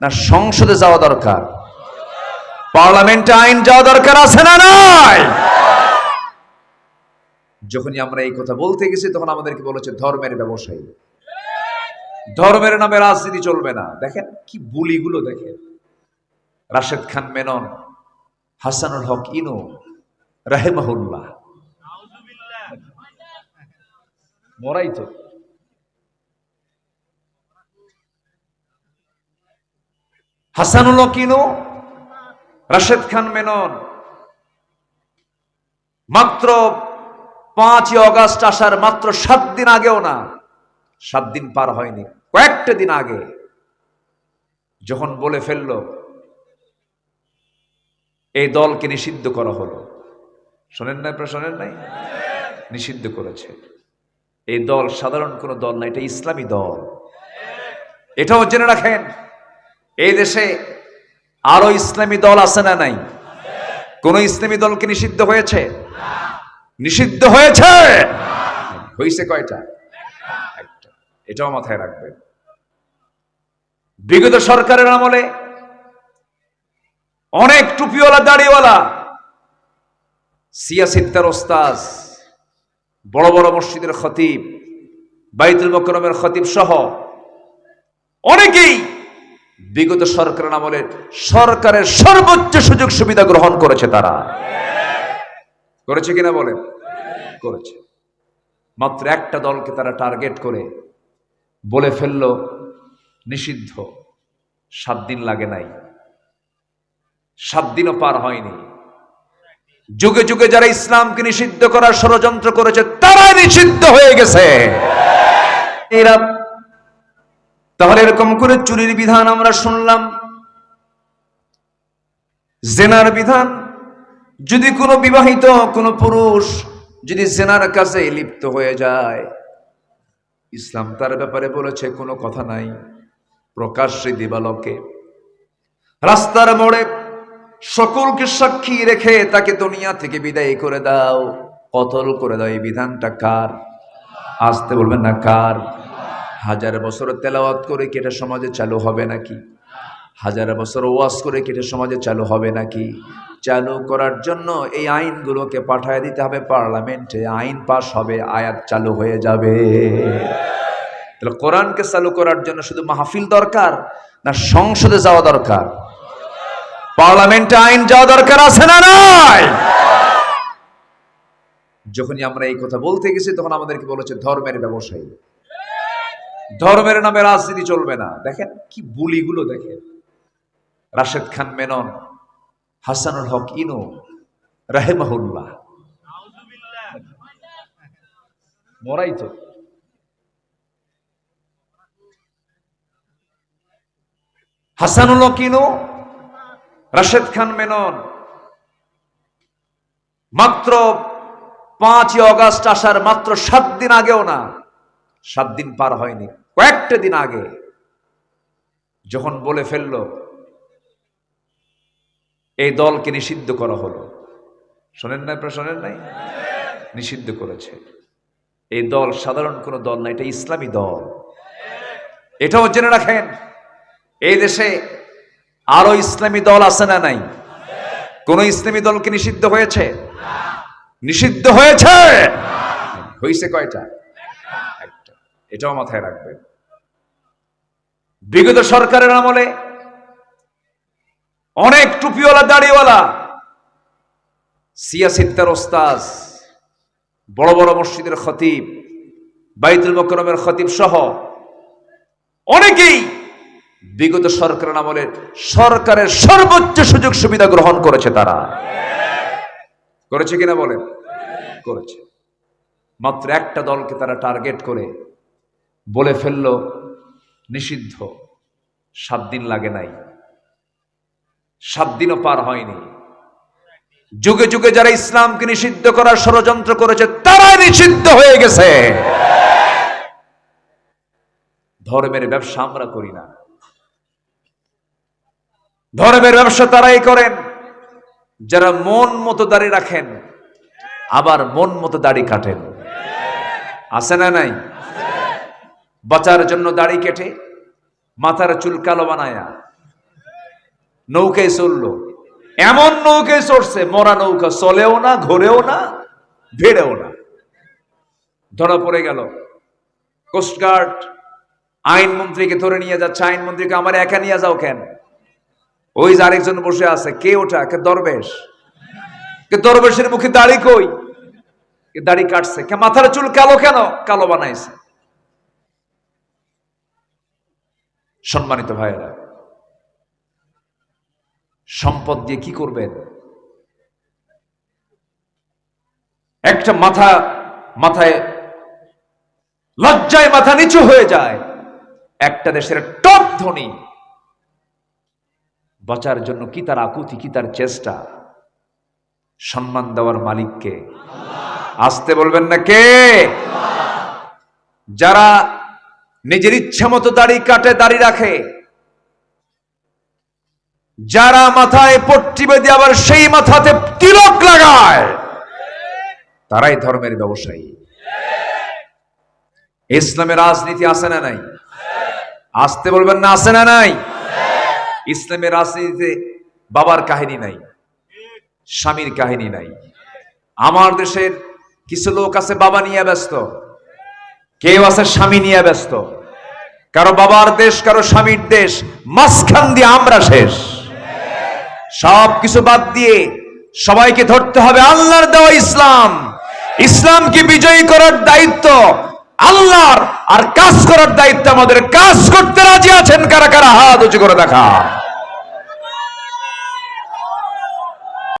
না, সংসদে যাওয়া দরকার। পার্লামেন্টে আইন যাওয়া দরকার আছে না নাই? যখনই আমরা এই কথা বলতে গেছি, তখন আমাদেরকে বলেছে ধর্মের ব্যবসায়ী। ধর্মের নামে রাজনীতি চলবে না। দেখেন কি বুলিগুলো দেখেন। রাশেদ খান মেনন, হাসানুল হক ইনু, রাহেমাহুল্লাহ। মরাই তো। হাসানুল হক ইনু রাশেদ খান মেনন। মাত্র পাঁচই অগাস্ট আসার মাত্র সাত দিন আগেও না, সাত দিন পার হয়নি, কয়েকটা দিন আগে। যখন বলে ফেলল, এই দলকে নিষিদ্ধ করা হলো। শোনেন না আপনারা শোনেন নাই? নিষিদ্ধ করেছে। এই দল সাধারণ কোনো দল না, এটা ইসলামী দল। এটাও জেনে রাখেন এই দেশে আরও ইসলামী দল আছে না নাই? কোন ইসলামী দলকে নিষিদ্ধ হয়েছে? নিষিদ্ধ হয়েছে! হয়েছে কয়টা? এটাও মাথায় রাখবেন। বিগত সরকারের আমলে অনেক টুপিওয়ালা, দাড়িওয়ালা সিয়াসিত্তার ওস্তাজ বড় বড় মসজিদের খতিব, বাইতুল মকরমের খতিব সহ অনেকেই বিগত সরকারের আমলে সরকারের সর্বোচ্চ সুযোগ সুবিধা গ্রহণ করেছে তারা। করেছে কিনা বলেন? করেছে। মাত্র একটা দলকে তারা টার্গেট করে বলে ফেলল, নিষিদ্ধ। সাত দিন লাগে নাই। সাত দিনও পার হয়নি। যুগে যুগে যারা ইসলামকে নিষিদ্ধ করার ষড়যন্ত্র করেছে তারা নিষিদ্ধ হয়ে গেছে। এরা তাহলে এরকম করে চুরির বিধান আমরা শুনলাম, জেনার বিধান। যদি কোনো বিবাহিত, কোনো পুরুষ যদি জেনার কাছে লিপ্ত হয়ে যায়, ইসলাম তার ব্যাপারে বলেছে, কোনো কথা নাই, প্রকাশ্যে দিবালকে। রাস্তার মোড়ে সকলকে সাক্ষী রেখে তাকে দুনিয়া থেকে বিদায় করে দাও। কতল করে দাও, এই বিধানটা কার? আসতে বলবেন না কার? হাজার বছর তেলাওয়াত করে কেটে সমাজে চালু হবে নাকি? হাজার বছর ওয়াজ করে কেটে সমাজে চালু হবে নাকি? চালু করার জন্য এই আইনগুলোকে পাঠায় দিতে হবে পার্লামেন্টে, আইন পাশ হবে, আয়াত চালু হয়ে যাবে। তাহলে কোরআনকে চালু করার জন্য শুধু মাহফিল দরকার না সংসদে যাওয়া দরকার? পার্লামেন্টে আইন যাওয়া দরকার আছে না নাই? যখনই আমরা এই কথা বলতে গেছি, তখন আমাদেরকে বলেছে ধর্মের ব্যবসায়ী। ধর্মের নামে রাজনীতি চলবে না। দেখেন কি বুলিগুলো দেখেন। রাশেদ খান মেনন, হাসানুল হক ইনু, রাহেমাহুল্লাহ। মরাই তো। হাসানুল হক ইনু, রাশেদ খান মেনন। মাত্র পাঁচই অগাস্ট আসার মাত্র সাত দিন আগেও না সাত দিন পার হয়নি। কয়েকটা দিন আগে যখন বলে ফেলল, এই দলকে নিষিদ্ধ করা হলো। শোনেন না আপনারা শোনেন নাই? নিষিদ্ধ করেছে। এই দল সাধারণ কোনো দল না, এটা ইসলামী দল। এটাও জেনে রাখেন, এই দেশে আরও ইসলামী দল আছে না নাই? কোন ইসলামী দলকে নিষিদ্ধ হয়েছে? নিষিদ্ধ হয়েছে! হয়েছে কয়টা? এটাও মাথায় রাখবে। বিগত সরকারের আমলে অনেক টুপিওয়ালা, দাড়িওয়ালা সিয়াসিত্তার ওস্তাজ বড় বড় মসজিদের খতিব, বাইতুল মকরমের খতিব সহ অনেকেই বিগত সরকারের আমলে সরকারের সর্বোচ্চ সুযোগ সুবিধা গ্রহণ করেছে তারা। করেছে কিনা বলেন? করেছে। মাত্র একটা দলকে তারা টার্গেট করে বলে ফেলল, নিষিদ্ধ। সাত দিন লাগে নাই। সাত দিনও পার হয়নি। যুগে যুগে যারা ইসলামকে নিষিদ্ধ করার ষড়যন্ত্র করেছে তারা নিষিদ্ধ হয়ে গেছে। ধর্মের ব্যবসা আমরা করি না। ধর্মের ব্যবসা তারাই করেন। যারা মন মতো দাড়ি রাখেন, আবার মন মতো দাড়ি কাটেন। আছে না নাই? বাঁচার জন্য দাড়ি কেটে মাথার চুল কালো বানায়া। নৌকায় চলল এমন নৌকায় চড়ছে, মরা নৌকা চলেও না, ঘোরেও না, ভেড়েও না। ধরা পড়ে গেল। কোস্টগার্ড আইনমন্ত্রীকে ধরে নিয়ে যাচ্ছে। আইনমন্ত্রীকে আমার একা নিয়ে যাও কেন? ওই যে আরেকজন বসে আছে। কে ওটা? কে দরবেশ? কে দরবেশের মুখে দাড়ি কই? কে দাড়ি কাটছে? কে মাথার চুল কালো কেন? কালো বানাইছে। সম্মানিত ভাইয়েরা, সম্পদ দিয়ে কি করবেন? একটা মাথা মাথায়, লজ্জায় মাথা নিচু হয়ে যায়। একটা দেশের টপ ধনী। বাঁচার জন্য কি তার আকুতি, কি তার চেষ্টা? সম্মান দেওয়ার মালিককে। আসতে বলবেন না কে? যারা নিজের ইচ্ছা মতো দাড়ি কাটে, দাড়ি রাখে। যারা মাথায় পট্টি বেঁধে আবার সেই মাথাতে তিলক লাগায়, তারাই ধর্মের ব্যবসায়ী। ইসলামের রাজনীতি আছে না নাই? আসতে বলবেন না, আছে না নাই? ইসলামের রাজনীতিতে বাবার কাহিনী নাই, স্বামীর কাহিনী নাই। আমার দেশের কিছু লোক আছে বাবা নিয়ে ব্যস্ত, কেউ আছে স্বামী নিয়ে ব্যস্ত। কারও বাবার দেশ, কারও স্বামীর দেশ, মাঝখান দিয়ে আমরা শেষ। সব কিছু বাদ দিয়ে সবাইকে ধরতে হবে আল্লাহর দেওয়া ইসলাম। ইসলামকে বিজয়ী করার দায়িত্ব? আল্লাহর। আর কাজ করার দায়িত্ব আমাদের। কাজ করতে রাজি আছেন কারা কারা? হাত উঁচু করে দেখা